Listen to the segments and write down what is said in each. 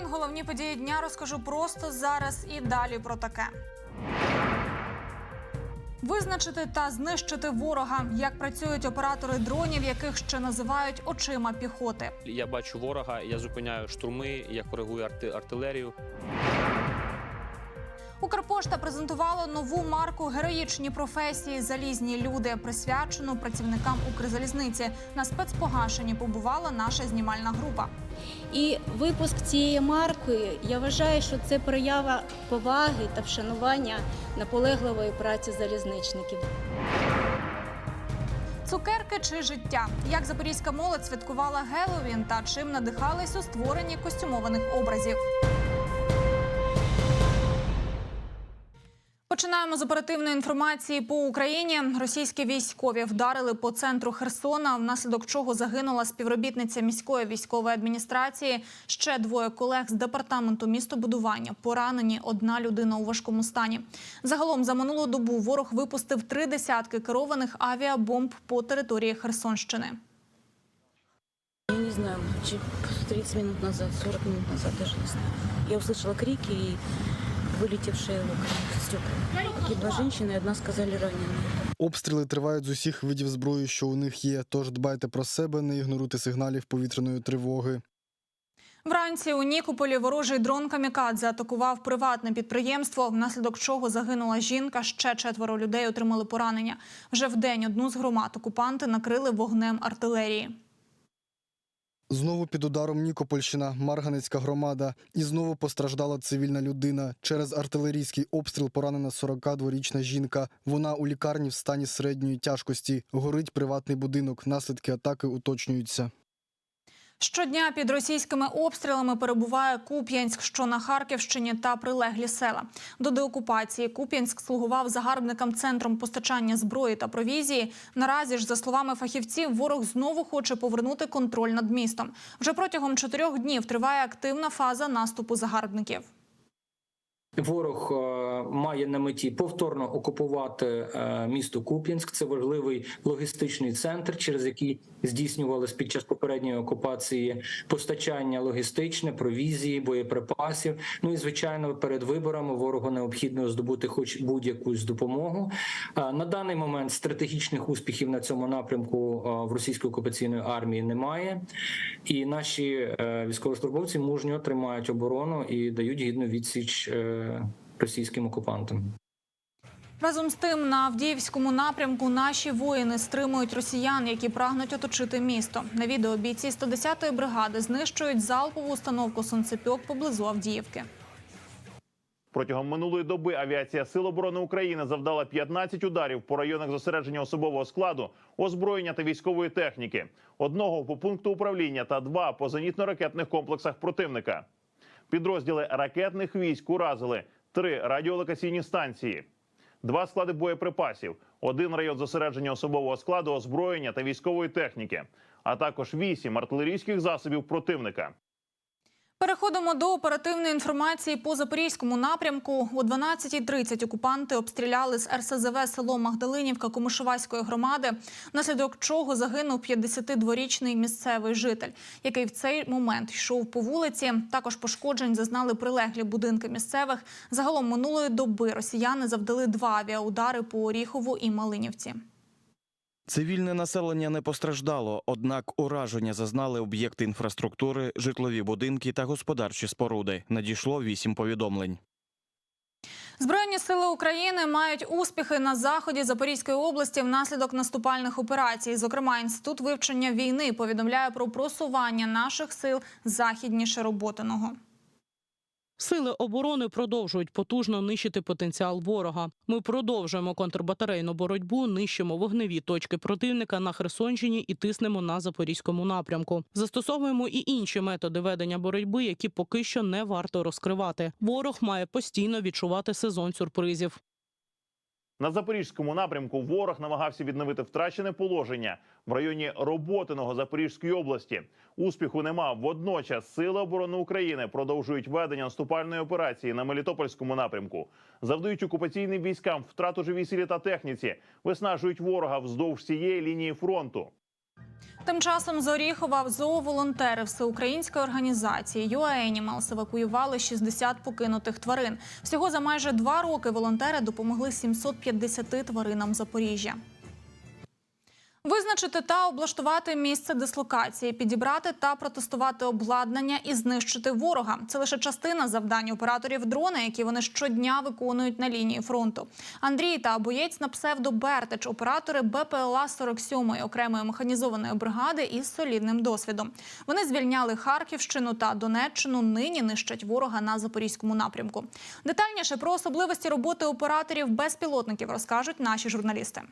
Новин, головні події дня розкажу просто зараз і далі про таке. Визначити та знищити ворога, як працюють оператори дронів, яких ще називають очима піхоти. Я бачу ворога, я зупиняю штурми, я коригую арти- артилерію. Укрпошта презентувала нову марку Героїчні професії Залізні люди, присвячену працівникам Укрзалізниці. На спецпогашенні побувала наша знімальна група. І випуск цієї марки я вважаю, що це проява поваги та вшанування наполегливої праці залізничників. Цукерки чи життя? Як запорізька молодь святкувала Геловін та чим надихались у створенні костюмованих образів? Починаємо з оперативної інформації по Україні. Російські військові вдарили по центру Херсона, внаслідок чого загинула співробітниця міської військової адміністрації. Ще двоє колег з департаменту містобудування. Поранені одна людина у важкому стані. Загалом за минулу добу ворог випустив три десятки керованих авіабомб по території Херсонщини. Я не знаю, чи 30 минут назад, 40 минут назад, даже не знаю. Я услышала крики и вылетевшие окна, стекла. Погибла женщина, и одна сказали раненая. Обстріли тривають з усіх видів зброї, що у них є. Тож дбайте про себе, не ігноруйте сигналів повітряної тривоги. Вранці у Нікополі ворожий дрон Камікадзе атакував приватне підприємство, внаслідок чого загинула жінка. Ще четверо людей отримали поранення. Вже вдень одну з громад окупанти накрили вогнем артилерії. Знову під ударом Нікопольщина, Марганецька громада. І знову постраждала цивільна людина. Через артилерійський обстріл поранена 42-річна жінка. Вона у лікарні в стані середньої тяжкості. Горить приватний будинок. Наслідки атаки уточнюються. Щодня під російськими обстрілами перебуває Куп'янськ, що на Харківщині та прилеглі села. До деокупації Куп'янськ слугував загарбникам центром постачання зброї та провізії. Наразі ж, за словами фахівців, ворог знову хоче повернути контроль над містом. Вже протягом чотирьох днів триває активна фаза наступу загарбників. Ворог е, має на меті повторно окупувати е, місто Куп'янськ. Це важливий логістичний центр, через який здійснювалось під час попередньої окупації постачання логістичне, провізії, боєприпасів. Ну і звичайно, перед виборами ворогу необхідно здобути хоч будь-якусь допомогу. Е, На даний момент стратегічних успіхів на цьому напрямку в російської окупаційної армії немає, і наші військовослужбовці мужньо тримають оборону і дають гідну відсіч російським окупантам. Разом з тим, на Авдіївському напрямку наші воїни стримують росіян, які прагнуть оточити місто. На відео бійці 110-ї бригади знищують залпову установку сонцепьок поблизу Авдіївки. Протягом минулої доби авіація Сил оборони України завдала 15 ударів по районах зосередження особового складу, озброєння та військової техніки, одного по пункту управління та два по зенітно-ракетних комплексах противника. Підрозділи ракетних військ уразили три радіолокаційні станції, два склади боєприпасів, один район зосередження особового складу, озброєння та військової техніки, а також вісім артилерійських засобів противника. Переходимо до оперативної інформації по запорізькому напрямку. О 12.30 окупанти обстріляли з РСЗВ село Магдалинівка Комишувацької громади, внаслідок чого загинув 52-річний місцевий житель, який в цей момент йшов по вулиці. Також пошкоджень зазнали прилеглі будинки місцевих. Загалом минулої доби росіяни завдали два авіаудари по Оріхову і Малинівці. Цивільне населення не постраждало, однак ураження зазнали об'єкти інфраструктури, житлові будинки та господарчі споруди. Надійшло вісім повідомлень. Збройні сили України мають успіхи на заході Запорізької області внаслідок наступальних операцій. Зокрема, інститут вивчення війни повідомляє про просування наших сил західніше роботиного. Сили оборони продовжують потужно нищити потенціал ворога. Ми продовжуємо контрбатарейну боротьбу, нищимо вогневі точки противника на Херсонщині і тиснемо на запорізькому напрямку. Застосовуємо і інші методи ведення боротьби, які поки що не варто розкривати. Ворог має постійно відчувати сезон сюрпризів. На запорізькому напрямку ворог намагався відновити втрачене положення в районі Роботиного Запорізької області. Успіху нема. Водночас сили оборони України продовжують ведення наступальної операції на Мелітопольському напрямку. Завдають окупаційним військам втрату живій силі та техніці, виснажують ворога вздовж цієї лінії фронту. Тим часом з Оріхова зооволонтери всеукраїнської організації «ЮАЕнімалс» евакуювали 60 покинутих тварин. Всього за майже два роки волонтери допомогли 750 тваринам Запоріжжя. Визначити та облаштувати місце дислокації, підібрати та протестувати обладнання і знищити ворога. Це лише частина завдань операторів дрона, які вони щодня виконують на лінії фронту. Андрій та боєць на псевдо Бертич, оператори БПЛА 47-ї окремої механізованої бригади із солідним досвідом. Вони звільняли Харківщину та Донеччину. Нині нищать ворога на запорізькому напрямку. Детальніше про особливості роботи операторів безпілотників розкажуть наші журналісти.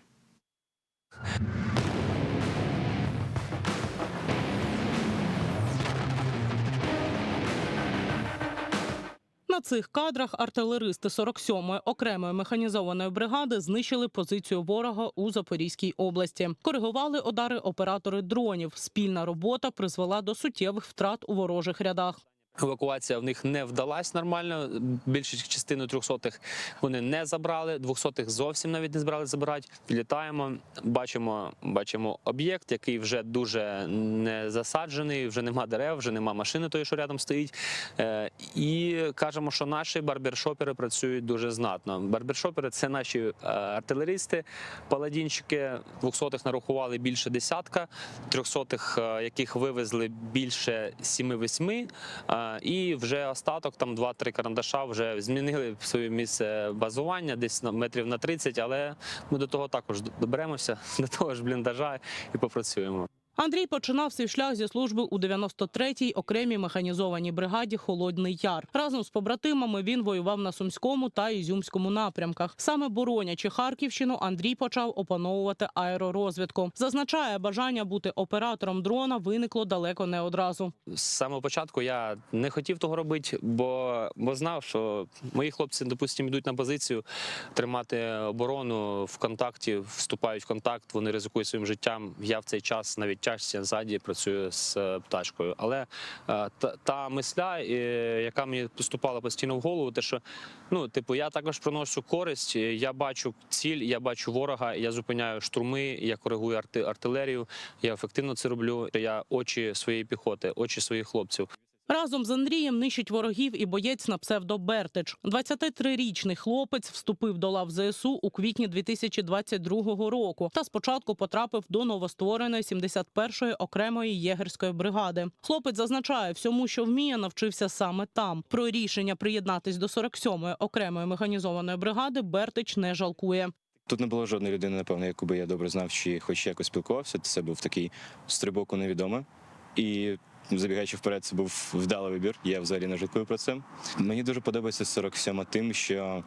На цих кадрах артилеристи 47-ї окремої механізованої бригади знищили позицію ворога у Запорізькій області. Коригували удари оператори дронів. Спільна робота призвела до суттєвих втрат у ворожих рядах. Евакуація в них не вдалась нормально. Більшу частину трьохсотих вони не забрали, двохсотих зовсім навіть не збирали забирати. Підлітаємо, бачимо, бачимо об'єкт, який вже дуже не засаджений, вже нема дерев, вже нема машини, тої, що рядом стоїть. Е, і кажемо, що наші барбершопери працюють дуже знатно. Барбершопери це наші е, артилеристи, паладінчики. Двохсотих нарахували більше десятка, трьохсотих, е, яких вивезли більше сіми-восьми. І вже остаток, там 2-3 карандаша, вже змінили своє місце базування, десь на метрів на 30, але ми до того також доберемося, до того ж бліндажа і попрацюємо. Андрій починав свій шлях зі служби у 93-й окремій механізованій бригаді Холодний Яр. Разом з побратимами він воював на Сумському та Ізюмському напрямках. Саме боронячи Харківщину, Андрій почав опановувати аеророзвідку. Зазначає, бажання бути оператором дрона виникло далеко не одразу. З самого початку я не хотів того робити, бо, бо знав, що мої хлопці, допустимо, йдуть на позицію тримати оборону в контакті, вступають в контакт, вони ризикують своїм життям. Я в цей час навіть тяжче ззаді працюю з е, пташкою. Але е, та, та мисля, яка мені поступала постійно в голову, те, що ну, типу, я також приношу користь, я бачу ціль, я бачу ворога, я зупиняю штурми, я коригую арти, артилерію. Я ефективно це роблю. Я очі своєї піхоти, очі своїх хлопців. Разом з Андрієм нищить ворогів і боєць на псевдо Бертич. 23-річний хлопець вступив до лав ЗСУ у квітні 2022 року та спочатку потрапив до новоствореної 71-ї окремої єгерської бригади. Хлопець зазначає, всьому, що вміє, навчився саме там. Про рішення приєднатись до 47-ї окремої механізованої бригади Бертич не жалкує. Тут не було жодної людини, напевно, яку би я добре знав, чи хоч якось спілкувався. Це був такий стрибок у невідоме. І забігаючи вперед, це був вдалий вибір. Я взагалі не жалкую про це. Мені дуже подобається 47 тим, що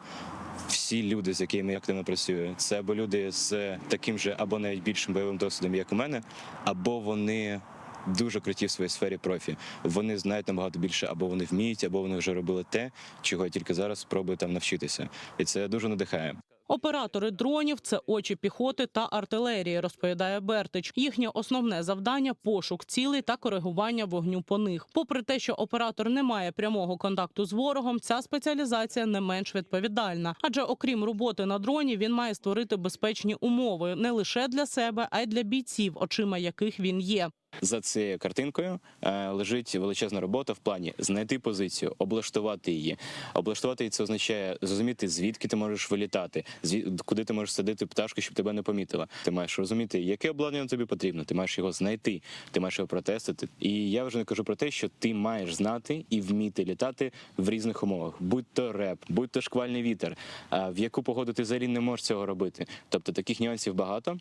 всі люди, з якими я активно працюю, це або люди з таким же, або навіть більшим бойовим досвідом, як у мене, або вони. Дуже круті в своїй сфері профі. Вони знають набагато більше, або вони вміють, або вони вже робили те, чого я тільки зараз спробую там навчитися, і це дуже надихає. Оператори дронів це очі піхоти та артилерії, розповідає Бертич. Їхнє основне завдання пошук цілей та коригування вогню по них. Попри те, що оператор не має прямого контакту з ворогом, ця спеціалізація не менш відповідальна. Адже окрім роботи на дроні, він має створити безпечні умови не лише для себе, а й для бійців, очима яких він є. За цією картинкою е, лежить величезна робота в плані знайти позицію, облаштувати її. Облаштувати її це означає зрозуміти, звідки ти можеш вилітати, куди ти можеш садити пташку, щоб тебе не помітила. Ти маєш розуміти, яке обладнання тобі потрібно. Ти маєш його знайти, ти маєш його протестити. І я вже не кажу про те, що ти маєш знати і вміти літати в різних умовах, будь то реп, будь то шквальний вітер. В яку погоду ти взагалі не можеш цього робити. Тобто таких нюансів багато.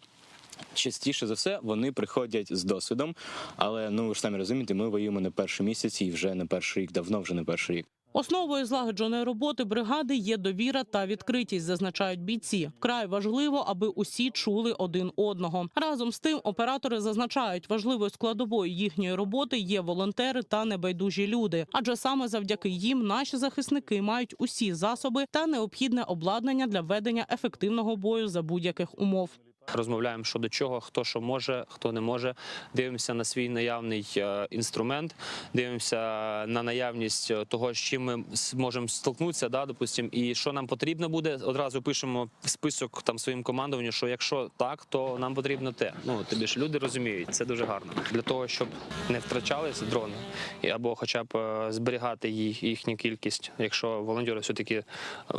Частіше за все вони приходять з досвідом, але ну ви ж самі розумієте, ми воюємо не перший місяць і вже не перший рік, давно вже не перший рік. Основою злагодженої роботи бригади є довіра та відкритість, зазначають бійці. Вкрай важливо, аби усі чули один одного. Разом з тим, оператори зазначають, важливою складовою їхньої роботи є волонтери та небайдужі люди. Адже саме завдяки їм наші захисники мають усі засоби та необхідне обладнання для ведення ефективного бою за будь-яких умов. Розмовляємо що до чого, хто що може, хто не може. Дивимося на свій наявний е, інструмент, дивимося на наявність е, того, з чим ми зможемо столкнутися, да, допустим, і що нам потрібно буде. Одразу пишемо в список там своїм командуванню, що якщо так, то нам потрібно те. Ну тобі ж люди розуміють, це дуже гарно для того, щоб не втрачалися дрони, або хоча б е, зберігати їх їхню кількість. Якщо волонтери все таки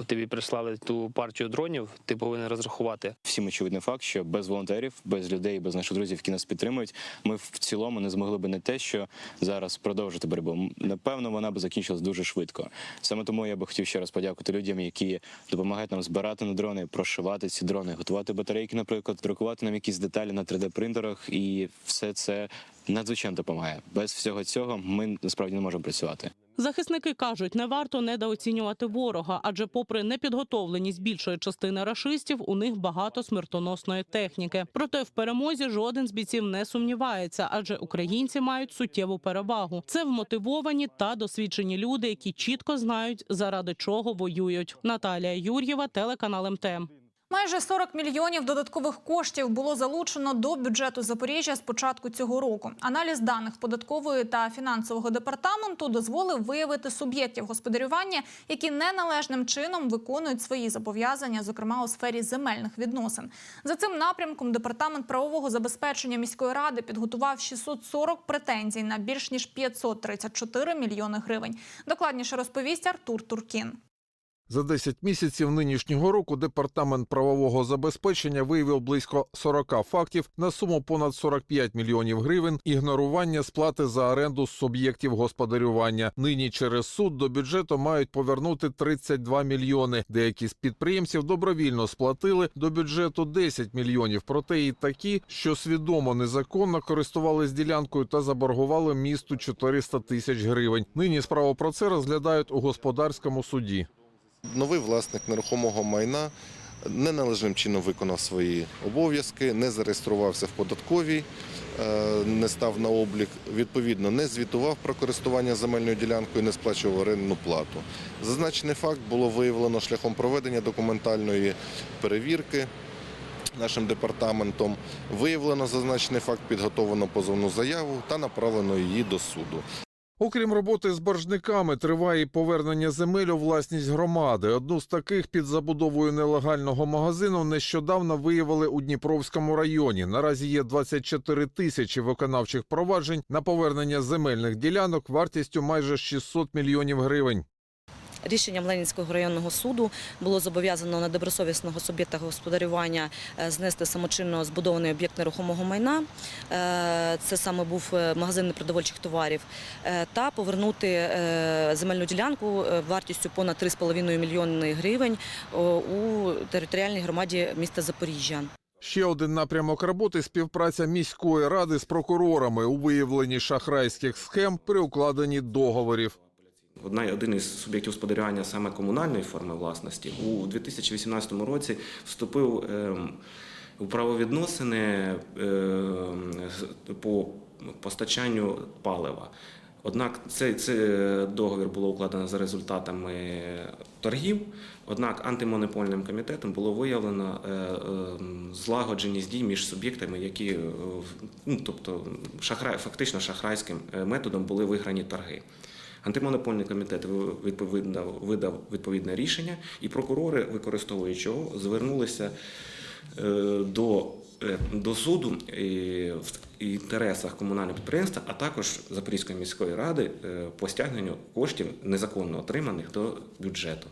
тобі прислали ту партію дронів, ти повинен розрахувати. Всім очевидний факт, що без волонтерів, без людей, без наших друзів, які нас підтримують, ми в цілому не змогли би не те, що зараз продовжити боротьбу. Напевно, вона би закінчилась дуже швидко. Саме тому я би хотів ще раз подякувати людям, які допомагають нам збирати на дрони, прошивати ці дрони, готувати батарейки, наприклад, друкувати нам якісь деталі на 3D-принтерах, і все це надзвичайно допомагає. Без всього цього ми насправді не можемо працювати. Захисники кажуть, не варто недооцінювати ворога, адже, попри непідготовленість більшої частини рашистів, у них багато смертоносної техніки. Проте в перемозі жоден з бійців не сумнівається, адже українці мають суттєву перевагу. Це вмотивовані та досвідчені люди, які чітко знають, заради чого воюють. Наталія Юр'єва, телеканал МТМ. Майже 40 мільйонів додаткових коштів було залучено до бюджету Запоріжжя з початку цього року. Аналіз даних податкової та фінансового департаменту дозволив виявити суб'єктів господарювання, які неналежним чином виконують свої зобов'язання, зокрема у сфері земельних відносин. За цим напрямком департамент правового забезпечення міської ради підготував 640 претензій на більш ніж 534 мільйони гривень. Докладніше розповість Артур Туркін. За 10 місяців нинішнього року департамент правового забезпечення виявив близько 40 фактів на суму понад 45 мільйонів гривень ігнорування сплати за оренду з суб'єктів господарювання. Нині через суд до бюджету мають повернути 32 мільйони. Деякі з підприємців добровільно сплатили до бюджету 10 мільйонів. Проте і такі, що свідомо незаконно користувались ділянкою та заборгували місту 400 тисяч гривень. Нині справу про це розглядають у господарському суді. Новий власник нерухомого майна неналежним чином виконав свої обов'язки, не зареєструвався в податковій, е, не став на облік, відповідно, не звітував про користування земельною ділянкою, не сплачував орендну плату. Зазначений факт було виявлено шляхом проведення документальної перевірки. Нашим департаментом виявлено зазначений факт, підготовлено позовну заяву та направлено її до суду. Окрім роботи з боржниками, триває і повернення земель у власність громади. Одну з таких під забудовою нелегального магазину нещодавно виявили у Дніпровському районі. Наразі є 24 тисячі виконавчих проваджень на повернення земельних ділянок вартістю майже 600 мільйонів гривень. Рішенням Ленінського районного суду було зобов'язано недобросовісного суб'єкта господарювання е, знести самочинно збудований об'єкт нерухомого майна. Е, Це саме був е, магазин непродовольчих товарів, та повернути земельну ділянку вартістю понад 3,5 мільйони гривень у територіальній громаді міста Запоріжжя. Ще один напрямок роботи – співпраця міської ради з прокурорами у виявленні шахрайських схем при укладенні договорів. Одна один із суб'єктів господарювання саме комунальної форми власності у 2018 році вступив ем, у правовідносини ем, по постачанню палива. Однак цей, цей договір було укладено за результатами торгів. Однак антимонопольним комітетом було виявлено е, е, злагодженість дій між суб'єктами, які е, ну, тобто шахрай, фактично шахрайським е, методом були виграні торги. Антимонопольний комітет відповідно видав відповідне рішення, і прокурори, використовуючи його, звернулися е, до, е, до суду е, в інтересах комунального підприємства, а також Запорізької міської ради по стягненню коштів незаконно отриманих до бюджету.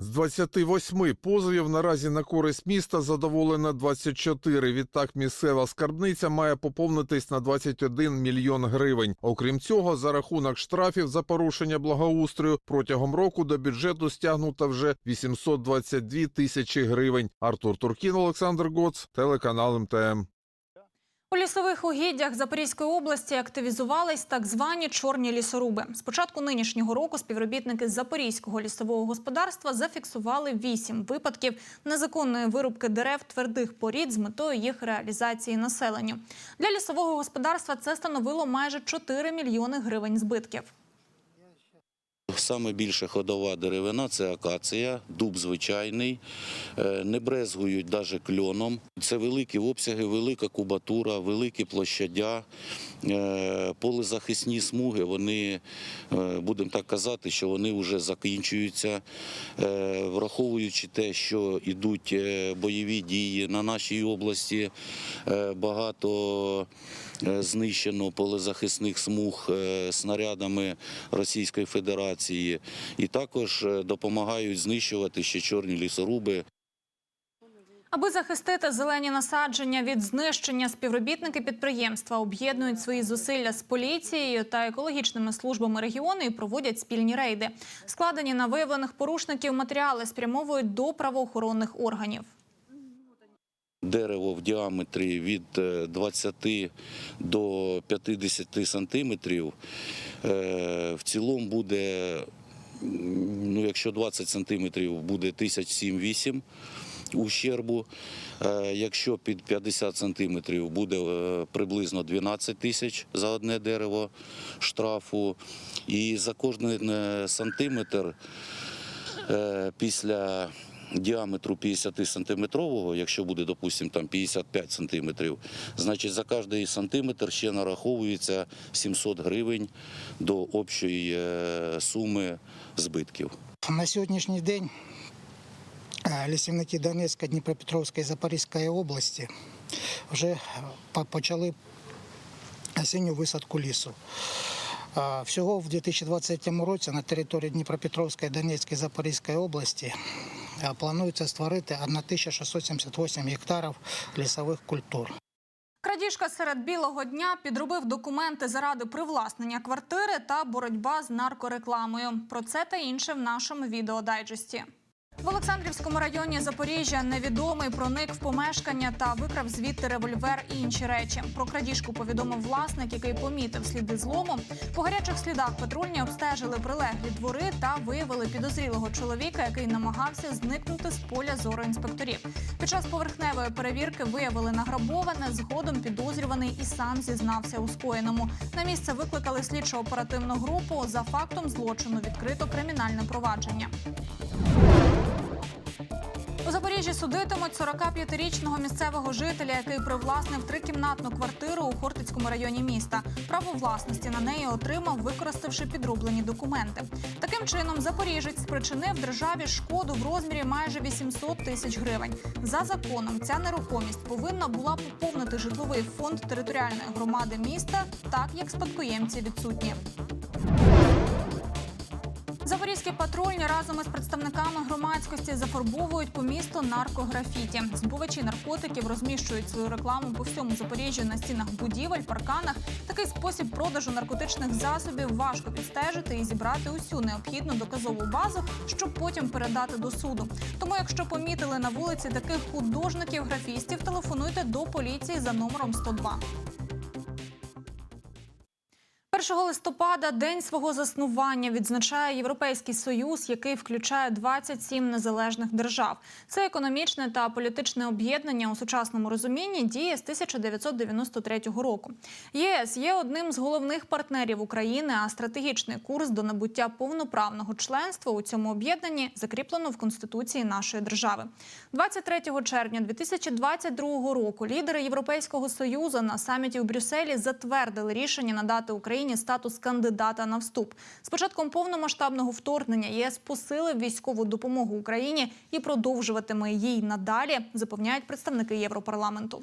З 28 позовів наразі на користь міста задоволено 24. Відтак місцева скарбниця має поповнитись на 21 мільйон гривень. Окрім цього, за рахунок штрафів за порушення благоустрою протягом року до бюджету стягнуто вже 822 тисячі гривень. Артур Туркін, Олександр Гоц, телеканал МТМ. У лісових угіддях Запорізької області активізувались так звані чорні лісоруби. З початку нинішнього року співробітники Запорізького лісового господарства зафіксували вісім випадків незаконної вирубки дерев твердих порід з метою їх реалізації населенню. Для лісового господарства це становило майже 4 мільйони гривень збитків. Саме більше ходова деревина це акація, дуб звичайний, е, не брезгують навіть кльоном. Це великі обсяги, велика кубатура, великі площадя, е, полезахисні смуги. Вони, е, будемо так казати, що вони вже закінчуються, враховуючи те, що йдуть бойові дії на нашій області, багато знищено полезахисних смуг е, снарядами Російської Федерації, і також е, допомагають знищувати ще чорні лісоруби. Аби захистити зелені насадження від знищення, співробітники підприємства об'єднують свої зусилля з поліцією та екологічними службами регіону і проводять спільні рейди. Складені на виявлених порушників матеріали спрямовують до правоохоронних органів. Дерево в діаметрі від е, 20 до 50 сантиметрів. Е, В цілому буде, ну якщо 20 сантиметрів, буде 1007-8 ущербу. Е, Якщо під 50 сантиметрів буде е, приблизно 12 тисяч за одне дерево штрафу. І за кожен е, сантиметр е, після діаметру 50 сантиметрового, якщо буде, допустимо, там 55 сантиметрів, значить за кожний сантиметр ще нараховується 700 гривень до общої е, суми збитків. На сьогоднішній день е, лісівники Донецької, Дніпропетровської, Запорізької області вже е, почали осінню висадку лісу. Всього в 2023 році на території Дніпропетровської, Донецької, Запорізької області планується створити 1678 гектарів лісових культур. Крадіжка серед білого дня підробив документи заради привласнення квартири та боротьба з наркорекламою. Про це та інше в нашому відеодайджесті. В Олександрівському районі Запоріжжя невідомий проник в помешкання та викрав звідти револьвер і інші речі. Про крадіжку повідомив власник, який помітив сліди злому. По гарячих слідах патрульні обстежили прилеглі двори та виявили підозрілого чоловіка, який намагався зникнути з поля зору інспекторів. Під час поверхневої перевірки виявили награбоване. Згодом підозрюваний і сам зізнався у скоєному. На місце викликали слідчо оперативну групу. За фактом злочину відкрито кримінальне провадження. Запоріжжі судитимуть 45-річного місцевого жителя, який привласнив трикімнатну квартиру у Хортицькому районі міста. Право власності на неї отримав, використавши підроблені документи. Таким чином, запоріжець спричинив державі шкоду в розмірі майже 800 тисяч гривень. За законом, ця нерухомість повинна була поповнити житловий фонд територіальної громади міста, так як спадкоємці відсутні. Запорізькі патрульні разом із представниками громадськості зафарбовують по місту наркографіті. Збувачі наркотиків розміщують свою рекламу по всьому Запоріжжю на стінах будівель, парканах. Такий спосіб продажу наркотичних засобів важко підстежити і зібрати усю необхідну доказову базу, щоб потім передати до суду. Тому, якщо помітили на вулиці таких художників графістів, телефонуйте до поліції за номером 102. 1 листопада день свого заснування відзначає Європейський Союз, який включає 27 незалежних держав. Це економічне та політичне об'єднання у сучасному розумінні діє з 1993 року. ЄС є одним з головних партнерів України, а стратегічний курс до набуття повноправного членства у цьому об'єднанні закріплено в конституції нашої держави. 23 червня 2022 року лідери Європейського союзу на саміті у Брюсселі затвердили рішення надати Україні статус кандидата на вступ. З початком повномасштабного вторгнення ЄС посилив військову допомогу Україні і продовжуватиме їй надалі, запевняють представники Європарламенту.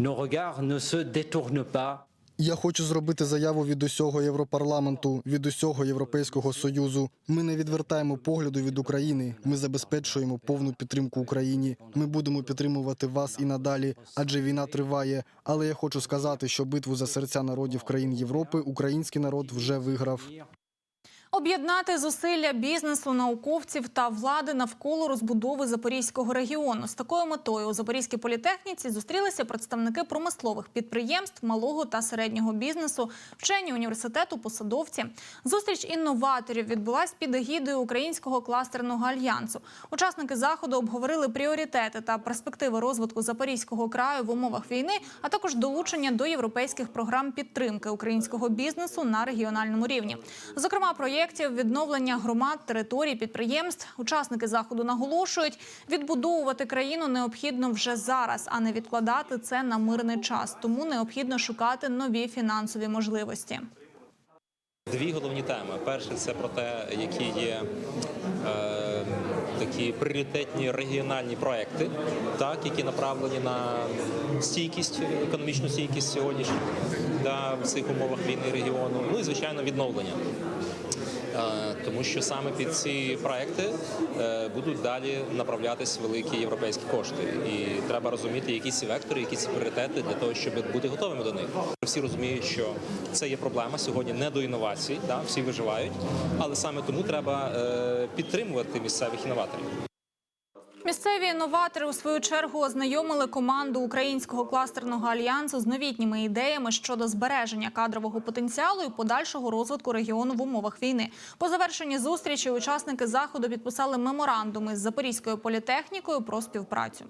Nos regards ne se détournent pas Я хочу зробити заяву від усього Європарламенту, від усього Європейського союзу. Ми не відвертаємо погляду від України. Ми забезпечуємо повну підтримку Україні. Ми будемо підтримувати вас і надалі, адже війна триває. Але я хочу сказати, що битву за серця народів країн Європи український народ вже виграв. Об'єднати зусилля бізнесу, науковців та влади навколо розбудови запорізького регіону з такою метою у Запорізькій політехніці зустрілися представники промислових підприємств, малого та середнього бізнесу, вчені університету, посадовці. Зустріч інноваторів відбулась під егідою Українського кластерного альянсу. Учасники заходу обговорили пріоритети та перспективи розвитку запорізького краю в умовах війни, а також долучення до європейських програм підтримки українського бізнесу на регіональному рівні. Зокрема, проєкт проєктів відновлення громад, територій, підприємств. Учасники заходу наголошують, відбудовувати країну необхідно вже зараз, а не відкладати це на мирний час. Тому необхідно шукати нові фінансові можливості. Дві головні теми. Перше це про те, які є е, такі пріоритетні регіональні проекти, так які направлені на стійкість, економічну стійкість сьогоднішню да, в цих умовах війни регіону. Ну і звичайно відновлення. Тому що саме під ці проекти е, будуть далі направлятись великі європейські кошти, і треба розуміти, які ці вектори, які ці пріоритети для того, щоб бути готовими до них. Всі розуміють, що це є проблема сьогодні не до інновацій, да, всі виживають, але саме тому треба е, підтримувати місцевих інноваторів. Місцеві інноватори у свою чергу ознайомили команду українського кластерного альянсу з новітніми ідеями щодо збереження кадрового потенціалу і подальшого розвитку регіону в умовах війни. По завершенні зустрічі учасники заходу підписали меморандуми з Запорізькою політехнікою про співпрацю.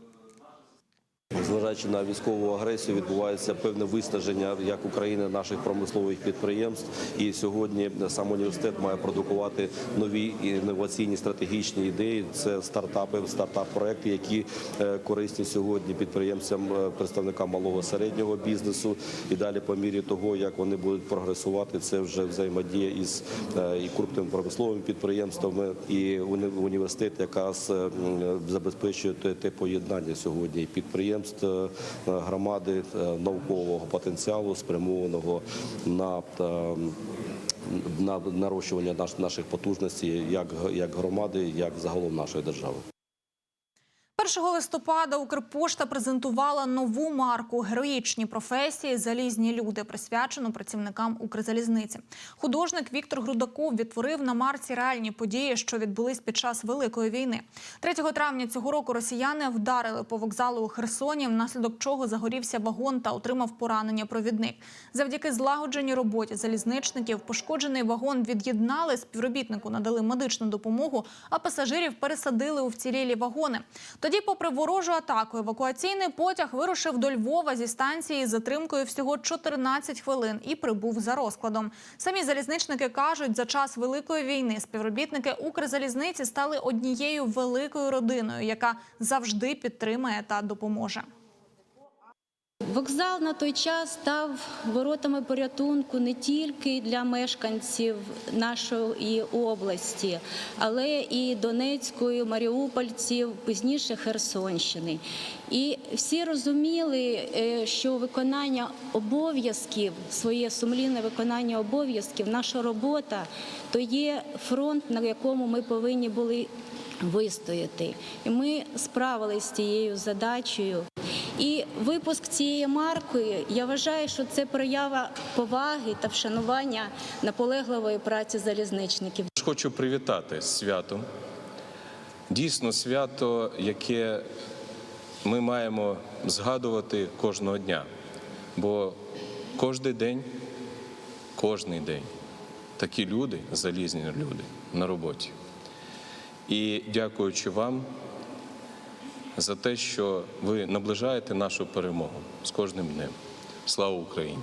Зважаючи на військову агресію, відбувається певне виснаження як України наших промислових підприємств. І сьогодні сам університет має продукувати нові інноваційні стратегічні ідеї. Це стартапи, стартап-проекти, які е, корисні сьогодні підприємцям, е, представникам малого середнього бізнесу. І далі, по мірі того, як вони будуть прогресувати, це вже взаємодія із е, і крупними промисловими підприємствами, і уні- університет якраз забезпечує те, поєднання сьогодні і підприємств е, громади е, наукового потенціалу, спрямованого на е, на нарощування наш- наших потужностей як, як громади, як загалом нашої держави. 1 листопада Укрпошта презентувала нову марку Героїчні професії Залізні люди, присвячену працівникам Укрзалізниці. Художник Віктор Грудаков відтворив на марці реальні події, що відбулись під час Великої війни. 3 травня цього року росіяни вдарили по вокзалу у Херсоні, внаслідок чого загорівся вагон та отримав поранення провідник. Завдяки злагодженій роботі залізничників пошкоджений вагон від'єднали, співробітнику надали медичну допомогу, а пасажирів пересадили у вцілілі вагони. Тоді, попри ворожу атаку, евакуаційний потяг вирушив до Львова зі станції з затримкою всього 14 хвилин і прибув за розкладом. Самі залізничники кажуть, за час великої війни співробітники Укрзалізниці стали однією великою родиною, яка завжди підтримає та допоможе. Вокзал на той час став воротами порятунку не тільки для мешканців нашої області, але і Донецької, Маріупольців, пізніше Херсонщини. І всі розуміли, е, що виконання обов'язків, своє сумлінне виконання обов'язків, наша робота то є фронт, на якому ми повинні були вистояти. І ми справилися з цією задачею. І випуск цієї марки, я вважаю, що це проява поваги та вшанування наполегливої праці залізничників. Хочу привітати з святом. Дійсно, свято, яке ми маємо згадувати кожного дня. Бо кожен день, кожний день такі люди, залізні люди на роботі. І дякуючи вам за те, що ви наближаєте нашу перемогу з кожним днем. Слава Україні!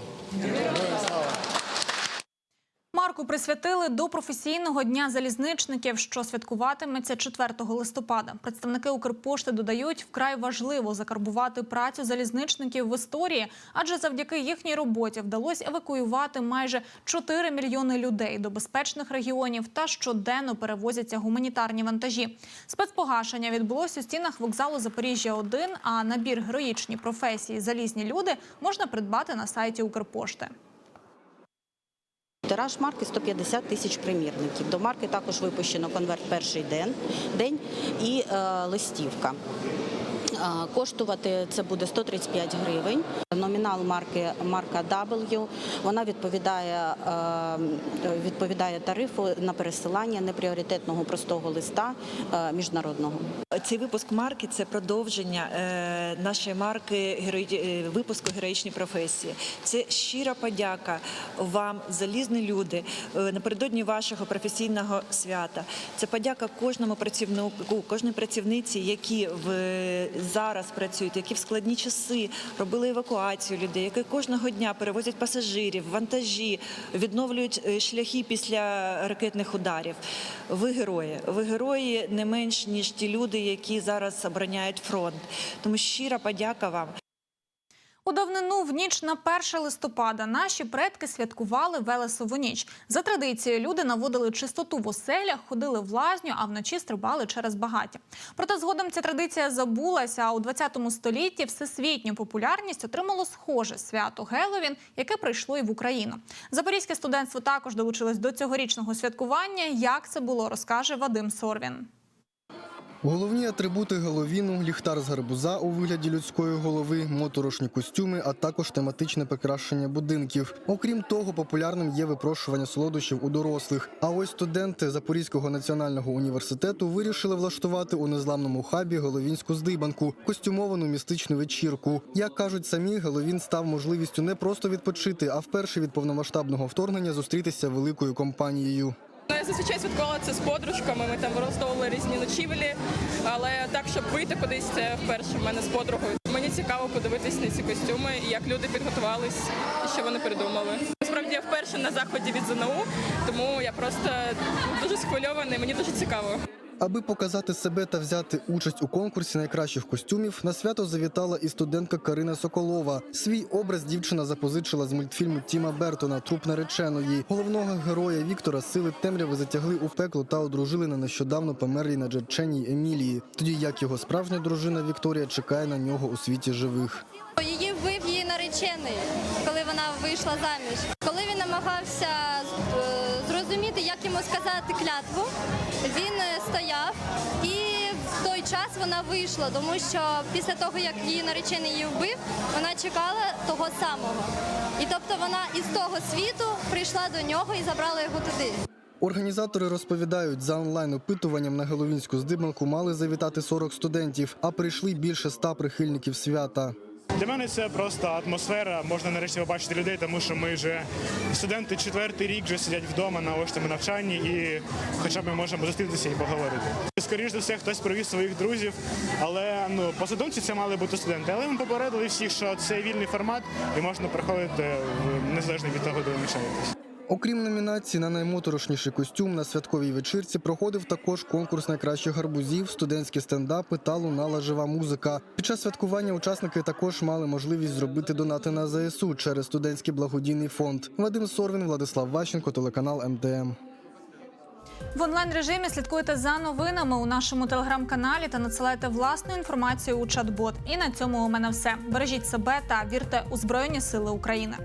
Марку присвятили до професійного дня залізничників, що святкуватиметься 4 листопада. Представники Укрпошти додають, вкрай важливо закарбувати працю залізничників в історії, адже завдяки їхній роботі вдалося евакуювати майже 4 мільйони людей до безпечних регіонів та щоденно перевозяться гуманітарні вантажі. Спецпогашення відбулося у стінах вокзалу Запоріжжя 1 а набір героїчні професії залізні люди можна придбати на сайті Укрпошти. Тираж марки 150 тисяч примірників. До марки також випущено конверт перший день, день і е, листівка. Коштувати це буде 135 гривень. Номінал марки марка W. Вона відповідає, відповідає тарифу на пересилання непріоритетного простого листа міжнародного. Цей випуск марки це продовження е, нашої марки е, випуску героїчні професії. Це щира подяка вам, залізні люди, е, напередодні вашого професійного свята. Це подяка кожному працівнику, кожній працівниці, які в зараз працюють, які в складні часи робили евакуацію людей, які кожного дня перевозять пасажирів, вантажі, відновлюють е, шляхи після ракетних ударів. Ви герої. Ви герої не менш ніж ті люди, які зараз обороняють фронт. Тому щира подяка вам. У давнину в ніч на 1 листопада наші предки святкували Велесову ніч. За традицією, люди наводили чистоту в оселях, ходили в лазню, а вночі стрибали через багаття. Проте згодом ця традиція забулася. А у 20 столітті всесвітню популярність отримало схоже свято Геловін, яке прийшло і в Україну. Запорізьке студентство також долучилось до цьогорічного святкування. Як це було, розкаже Вадим Сорвін. Головні атрибути Геловіну – ліхтар з гарбуза у вигляді людської голови, моторошні костюми, а також тематичне прикрашення будинків. Окрім того, популярним є випрошування солодощів у дорослих. А ось студенти Запорізького національного університету вирішили влаштувати у незламному хабі головінську здибанку – костюмовану містичну вечірку. Як кажуть самі, Геловін став можливістю не просто відпочити, а вперше від повномасштабного вторгнення зустрітися великою компанією. Ну, Я зазвичай святкувала це з подружками. Ми там влаштовували різні ночівлі, але так, щоб вийти кудись, це вперше в мене з подругою. Мені цікаво подивитись на ці костюми, як люди підготувались, що вони придумали. Насправді я вперше на заході від ЗНУ, тому я просто дуже схвильована і мені дуже цікаво. Аби показати себе та взяти участь у конкурсі найкращих костюмів, на свято завітала і студентка Карина Соколова. Свій образ дівчина запозичила з мультфільму Тіма Бертона Труп нареченої. Головного героя Віктора сили темряви затягли у пекло та одружили на нещодавно померлій наджарченій Емілії. Тоді як його справжня дружина Вікторія чекає на нього у світі живих. Її вбив її наречений, вона вийшла заміж. Коли він намагався е, зрозуміти, як йому сказати клятву, він е, стояв і в той час вона вийшла, тому що після того, як її наречений її вбив, вона чекала того самого. І тобто вона із того світу прийшла до нього і забрала його туди. Організатори розповідають, за онлайн-опитуванням на Геловінську здибанку мали завітати 40 студентів, а прийшли більше 100 прихильників свята. Для мене це просто атмосфера. Можна нарешті побачити людей, тому що ми вже студенти четвертий рік вже сидять вдома на очному навчанні, і хоча б ми можемо зустрітися і поговорити. Скоріше за все, хтось привіз своїх друзів, але ну по задумці це мали бути студенти. Але ми попередили всіх, що це вільний формат і можна приходити е, незалежно від того, де ви навчаєтесь. Окрім номінації на наймоторошніший костюм на святковій вечірці проходив також конкурс найкращих гарбузів, студентські стендапи та лунала жива музика. Під час святкування учасники також мали можливість зробити донати на ЗСУ через студентський благодійний фонд. Вадим Сорвін, Владислав Ващенко, телеканал МТМ. В онлайн режимі слідкуйте за новинами у нашому телеграм-каналі та надсилайте власну інформацію у чат-бот. І на цьому у мене все. Бережіть себе та вірте у Збройні Сили України.